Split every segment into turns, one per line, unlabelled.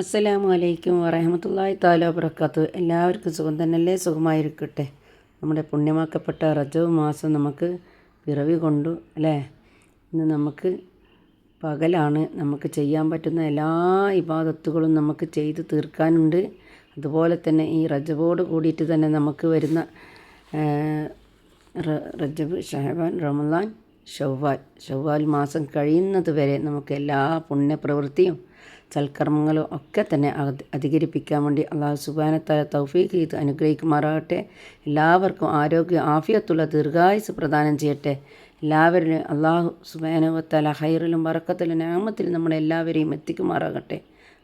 അസ്സലാമു അലൈക്കും വറഹമത്തല്ലാഹി താല വബർക്കാത്തു എല്ലാവർക്കും സുഖം തന്നെയല്ലേ? സുഖമായിരിക്കട്ടെ. നമ്മുടെ പുണ്യമാക്കപ്പെട്ട റജവ് മാസം നമുക്ക് പിറവി കൊണ്ടു അല്ലേ? ഇന്ന് നമുക്ക് പകലാണ് നമുക്ക് ചെയ്യാൻ പറ്റുന്ന എല്ലാ ഇബാദത്തുകളും നമുക്ക് ചെയ്ത് തീർക്കാനുണ്ട്. അതുപോലെ തന്നെ ഈ റജബോട് കൂടിയിട്ട് തന്നെ നമുക്ക് വരുന്ന റജബ് ഷഹബാൻ റമദാൻ ഷവ്വാൽ ഷവ്വാൽ മാസം കഴിയുന്നത് വരെ നമുക്ക് എല്ലാ പുണ്യപ്രവൃത്തിയും സൽക്കർമ്മങ്ങളും ഒക്കെ തന്നെ അധ- അധികരിപ്പിക്കാൻ വേണ്ടി അള്ളാഹു സുബാനത്തായ തൗഫീഖ് ചെയ്ത് അനുഗ്രഹിക്കുമാറാകട്ടെ. എല്ലാവർക്കും ആരോഗ്യ ആഫിയത്തുള്ള ദീർഘായുസ് പ്രദാനം ചെയ്യട്ടെ. എല്ലാവരിലും അള്ളാഹു സുബാനുവത്തല ഹൈറിലും വറക്കത്തിലും നാമത്തിലും നമ്മളെല്ലാവരെയും എത്തിക്കുമാറാകട്ടെ.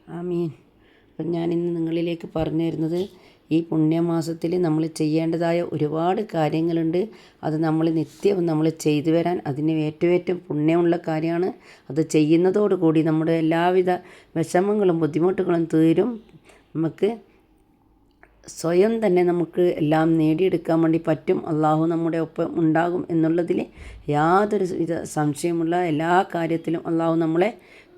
ആമീൻ. അപ്പം ഞാൻ ഇന്ന് നിങ്ങളിലേക്ക് പറഞ്ഞു തരുന്നത് ഈ പുണ്യമാസത്തിൽ നമ്മൾ ചെയ്യേണ്ടതായ ഒരുപാട് കാര്യങ്ങളുണ്ട്. അത് നമ്മൾ നിത്യവും നമ്മൾ ചെയ്തു വരാൻ അതിന് ഏറ്റവും ഏറ്റവും പുണ്യമുള്ള കാര്യമാണ്. അത് ചെയ്യുന്നതോടുകൂടി നമ്മുടെ എല്ലാവിധ വിഷമങ്ങളും ബുദ്ധിമുട്ടുകളും തീരും. നമുക്ക് സ്വയം തന്നെ നമുക്ക് എല്ലാം നേടിയെടുക്കാൻ വേണ്ടി പറ്റും. അള്ളാഹു നമ്മുടെ ഒപ്പം ഉണ്ടാകും എന്നുള്ളതിൽ യാതൊരു വിധ സംശയമുള്ള എല്ലാ കാര്യത്തിലും അള്ളാഹു നമ്മളെ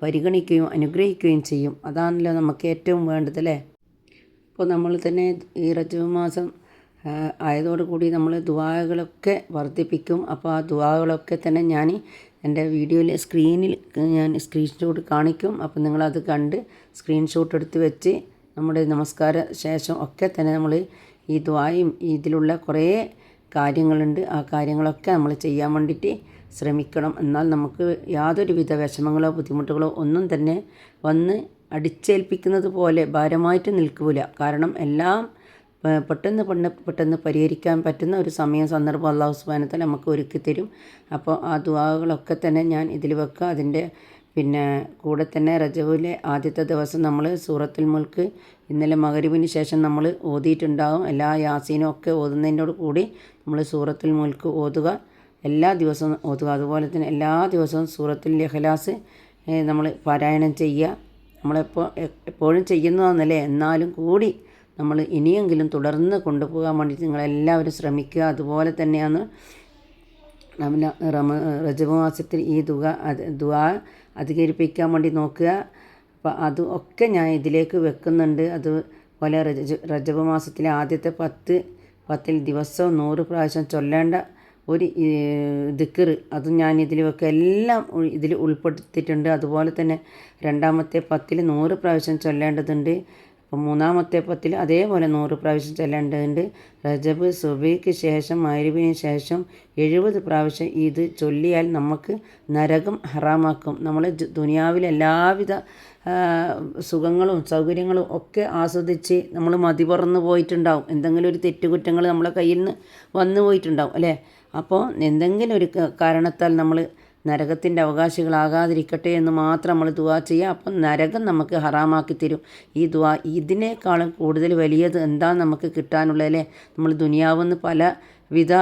പരിഗണിക്കുകയും അനുഗ്രഹിക്കുകയും ചെയ്യും. അതാണല്ലോ നമുക്ക് ഏറ്റവും വേണ്ടത് അല്ലേ? അപ്പോൾ നമ്മൾ തന്നെ ഈ റജബ് മാസം ആയതോടുകൂടി നമ്മൾ ദുവാകളൊക്കെ വർദ്ധിപ്പിക്കും. അപ്പോൾ ആ ദുവാകളൊക്കെ തന്നെ ഞാൻ എന്റെ വീഡിയോയിൽ സ്ക്രീനിൽ ഞാൻ സ്ക്രീൻഷോട്ട് കാണിക്കും. അപ്പോൾ നിങ്ങളത് കണ്ട് സ്ക്രീൻഷോട്ട് എടുത്ത് വെച്ച് നമ്മുടെ നമസ്കാര ശേഷം ഒക്കെ തന്നെ നമ്മൾ ഈ ദ്വായും ഇതിലുള്ള കുറേ കാര്യങ്ങളുണ്ട്. ആ കാര്യങ്ങളൊക്കെ നമ്മൾ ചെയ്യാൻ വേണ്ടിയിട്ട് ശ്രമിക്കണം. എന്നാൽ നമുക്ക് യാതൊരുവിധ വിഷമങ്ങളോ ബുദ്ധിമുട്ടുകളോ ഒന്നും തന്നെ വന്ന് അടിച്ചേൽപ്പിക്കുന്നത് പോലെ ഭാരമായിട്ട് നിൽക്കില്ല കാരണം എല്ലാം പെട്ടെന്ന് പെണ്ണ് പെട്ടെന്ന് പരിഹരിക്കാൻ പറ്റുന്ന ഒരു സമയം സന്ദർഭം അള്ളാഹു സുബാനത്തെ നമുക്ക് ഒരുക്കി തരും. അപ്പോൾ ആ ദുവാകളൊക്കെ തന്നെ ഞാൻ ഇതിൽ വെക്കുക. അതിന്റെ പിന്നെ കൂടെ തന്നെ റജവിലെ ആദ്യത്തെ ദിവസം നമ്മൾ സൂറത്തുൽ മുൽക്ക് ഇന്നലെ മകരുവിന് ശേഷം നമ്മൾ ഓതിയിട്ടുണ്ടാകും എല്ലാ യാസീനും ഒക്കെ ഓതുന്നതിനോട് കൂടി നമ്മൾ സൂറത്തുൽ മുൽക്ക് ഓതുക. എല്ലാ ദിവസവും ഓതുക. അതുപോലെ തന്നെ എല്ലാ ദിവസവും സൂറത്തുൽ ഇഖ്ലാസ് നമ്മൾ പാരായണം ചെയ്യുക. നമ്മളെപ്പോൾ എപ്പോഴും ചെയ്യുന്നതാണെന്നല്ലേ എന്നാലും കൂടി നമ്മൾ ഇനിയെങ്കിലും തുടർന്ന് കൊണ്ടുപോകാൻ വേണ്ടിയിട്ട് നിങ്ങളെല്ലാവരും ശ്രമിക്കുക. അതുപോലെ തന്നെയാണ് നമ്മൾ റമ മാസത്തിൽ ഈ തുക ദുആ അധികരിപ്പിക്കാൻ വേണ്ടി നോക്കുക. അപ്പോൾ അത് ഒക്കെ ഞാൻ ഇതിലേക്ക് വെക്കുന്നുണ്ട്. അതുപോലെ റജ റജബ് മാസത്തിലെ ആദ്യത്തെ പത്ത് പത്തിൽ ദിവസവും നൂറ് പ്രാവശ്യം ചൊല്ലേണ്ട ഒരു ദിക്കർ അത് ഞാൻ ഇതിൽ വെക്കുക എല്ലാം ഇതിൽ ഉൾപ്പെടുത്തിയിട്ടുണ്ട്. അതുപോലെ തന്നെ രണ്ടാമത്തെ പത്തിൽ നൂറ് പ്രാവശ്യം ചൊല്ലേണ്ടതുണ്ട്. അപ്പം മൂന്നാമത്തെ പത്തിൽ അതേപോലെ നൂറ് പ്രാവശ്യം ചൊല്ലേണ്ടതുണ്ട്. റജബ് സുബൈക്ക് ശേഷം മരുവിന് ശേഷം എഴുപത് പ്രാവശ്യം ഇത് ചൊല്ലിയാൽ നമുക്ക് നരകം ഹറാമാക്കും. നമ്മൾ ദുനിയാവിലെ എല്ലാവിധ സുഖങ്ങളും സൗകര്യങ്ങളും ഒക്കെ ആസ്വദിച്ച് നമ്മൾ മതി പറന്ന് പോയിട്ടുണ്ടാവും. എന്തെങ്കിലും ഒരു തെറ്റുകുറ്റങ്ങൾ നമ്മളെ കയ്യിൽ നിന്ന് വന്നു പോയിട്ടുണ്ടാവും അല്ലേ? അപ്പോൾ എന്തെങ്കിലും ഒരു കാരണത്താൽ നമ്മൾ നരകത്തിന്റെ അവകാശികളാകാതിരിക്കട്ടെ എന്ന് മാത്രം നമ്മൾ ദുവാ ചെയ്യുക. അപ്പം നരകം നമുക്ക് ഹറാമാക്കി തരും. ഈ ദുവാ ഇതിനേക്കാളും കൂടുതൽ വലിയത് എന്താ നമുക്ക് കിട്ടാനുള്ളതല്ലേ നമ്മൾ ദുനിയാവുന്ന പല വിധ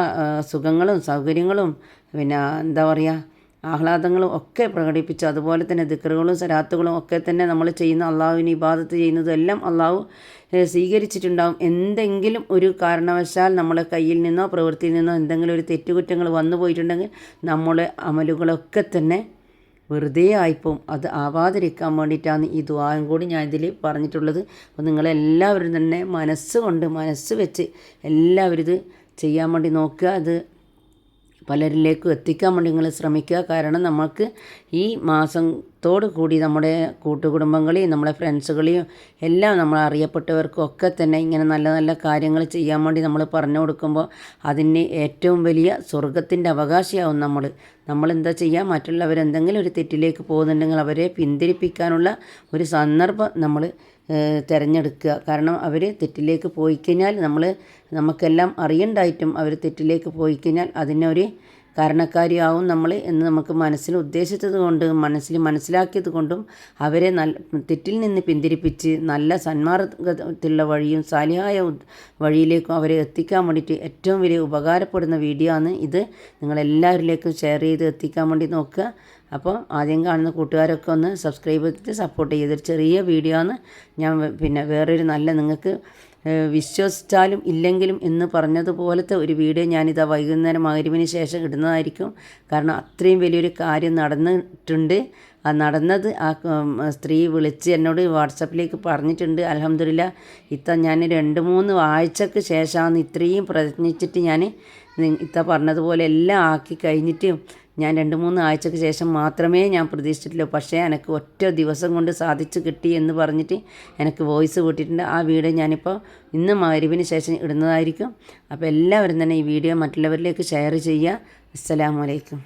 സുഖങ്ങളും സൗകര്യങ്ങളും പിന്നെ എന്താ പറയുക ആഹ്ലാദങ്ങളും ഒക്കെ പ്രകടിപ്പിച്ചു. അതുപോലെ തന്നെ ദിക്കറുകളും സരാത്തുകളും ഒക്കെ തന്നെ നമ്മൾ ചെയ്യുന്ന അള്ളാഹുവിന് ഇബാദത്ത് ചെയ്യുന്നതും എല്ലാം അള്ളാഹു സ്വീകരിച്ചിട്ടുണ്ടാകും എന്തെങ്കിലും ഒരു കാരണവശാൽ നമ്മളെ കയ്യിൽ നിന്നോ പ്രവൃത്തിയിൽ നിന്നോ എന്തെങ്കിലും ഒരു തെറ്റുകുറ്റങ്ങൾ വന്നു പോയിട്ടുണ്ടെങ്കിൽ നമ്മുടെ അമലുകളൊക്കെ തന്നെ വെറുതെ ആയിപ്പോവും. അത് ആവാതിരിക്കാൻ വേണ്ടിയിട്ടാണ് ഈ ദ്വാരം കൂടി ഞാൻ ഇതിൽ പറഞ്ഞിട്ടുള്ളത്. അപ്പോൾ നിങ്ങളെല്ലാവരും തന്നെ മനസ്സുകൊണ്ട് മനസ്സ് വെച്ച് എല്ലാവരും ഇത് ചെയ്യാൻ വേണ്ടി നോക്കുക. അത് പലരിലേക്കും എത്തിക്കാൻ വേണ്ടി നിങ്ങൾ ശ്രമിക്കുക. കാരണം നമുക്ക് ഈ മാസത്തോട് കൂടി നമ്മുടെ കൂട്ടുകുടുംബങ്ങളെയും നമ്മുടെ ഫ്രണ്ട്സുകളെയും എല്ലാം നമ്മൾ അറിയപ്പെട്ടവർക്കും ഒക്കെ തന്നെ ഇങ്ങനെ നല്ല നല്ല കാര്യങ്ങൾ ചെയ്യാൻ വേണ്ടി നമ്മൾ പറഞ്ഞു കൊടുക്കുമ്പോൾ അതിന് ഏറ്റവും വലിയ സ്വർഗത്തിന്റെ അവകാശിയാവും നമ്മൾ. നമ്മൾ എന്താ ചെയ്യുക? മറ്റുള്ളവർ എന്തെങ്കിലും ഒരു തെറ്റിലേക്ക് പോകുന്നുണ്ടെങ്കിൽ അവരെ പിന്തിരിപ്പിക്കാനുള്ള ഒരു സന്ദർഭം നമ്മൾ തിരഞ്ഞെടുക്കുക. കാരണം അവർ തെറ്റിലേക്ക് പോയി കഴിഞ്ഞാൽ നമ്മൾ നമുക്കെല്ലാം അറിയണ്ടായിട്ടും അവർ തെറ്റിലേക്ക് പോയി കഴിഞ്ഞാൽ അതിനൊരു കാരണക്കാരിയാവും നമ്മൾ എന്ന് നമുക്ക് മനസ്സിൽ ഉദ്ദേശിച്ചത് കൊണ്ട് മനസ്സിൽ മനസ്സിലാക്കിയത് കൊണ്ടും അവരെ നല്ല തെറ്റിൽ നിന്ന് പിന്തിരിപ്പിച്ച് നല്ല സന്മാർഗത്തിലുള്ള വഴിയും സാലിഹായ വഴിയിലേക്കും അവരെ എത്തിക്കാൻ വേണ്ടിയിട്ട് ഏറ്റവും വലിയ ഉപകാരപ്പെടുന്ന വീഡിയോ ആണ് ഇത്. നിങ്ങളെല്ലാവരിലേക്കും ഷെയർ ചെയ്ത് എത്തിക്കാൻ വേണ്ടി നോക്കുക. അപ്പോൾ ആദ്യം കാണുന്ന കൂട്ടുകാരൊക്കെ ഒന്ന് സബ്സ്ക്രൈബ് ചെയ്തിട്ട് സപ്പോർട്ട് ചെയ്തൊരു ചെറിയ വീഡിയോ ആണ്. ഞാൻ പിന്നെ വേറൊരു നല്ല നിങ്ങൾക്ക് വിശ്വസിച്ചാലും ഇല്ലെങ്കിലും എന്ന് പറഞ്ഞതുപോലത്തെ ഒരു വീഡിയോ ഞാനിതാ വൈകുന്നേരം മകരുവിന് ശേഷം ഇടുന്നതായിരിക്കും. കാരണം അത്രയും വലിയൊരു കാര്യം നടന്നിട്ടുണ്ട്. ആ നടന്നത് ആ സ്ത്രീ വിളിച്ച് എന്നോട് വാട്സപ്പിലേക്ക് പറഞ്ഞിട്ടുണ്ട്. അലഹമ്മദില്ല ഇത്ത ഞാൻ രണ്ട് മൂന്ന് ആഴ്ചക്ക് ശേഷമാണ് ഇത്രയും പ്രയത്നിച്ചിട്ട് ഞാൻ ഇത്ത പറഞ്ഞതുപോലെ എല്ലാം ആക്കി കഴിഞ്ഞിട്ട് ഞാൻ രണ്ട് മൂന്ന് ആഴ്ചക്ക് ശേഷം മാത്രമേ ഞാൻ പ്രതീക്ഷിച്ചിട്ടുള്ളൂ. പക്ഷേ എനിക്ക് ഒറ്റ ദിവസം കൊണ്ട് സാധിച്ചു കിട്ടി എന്ന് പറഞ്ഞിട്ട് എനിക്ക് വോയിസ് വിട്ടിട്ടുണ്ട് ആ വീഡിയോ ഞാനിപ്പോൾ ഇന്ന് മരുവിന് ശേഷം ഇടുന്നതായിരിക്കും. അപ്പോൾ എല്ലാവരും തന്നെ ഈ വീഡിയോ മറ്റുള്ളവരിലേക്ക് ഷെയർ ചെയ്യുക. അസ്സലാമലൈക്കും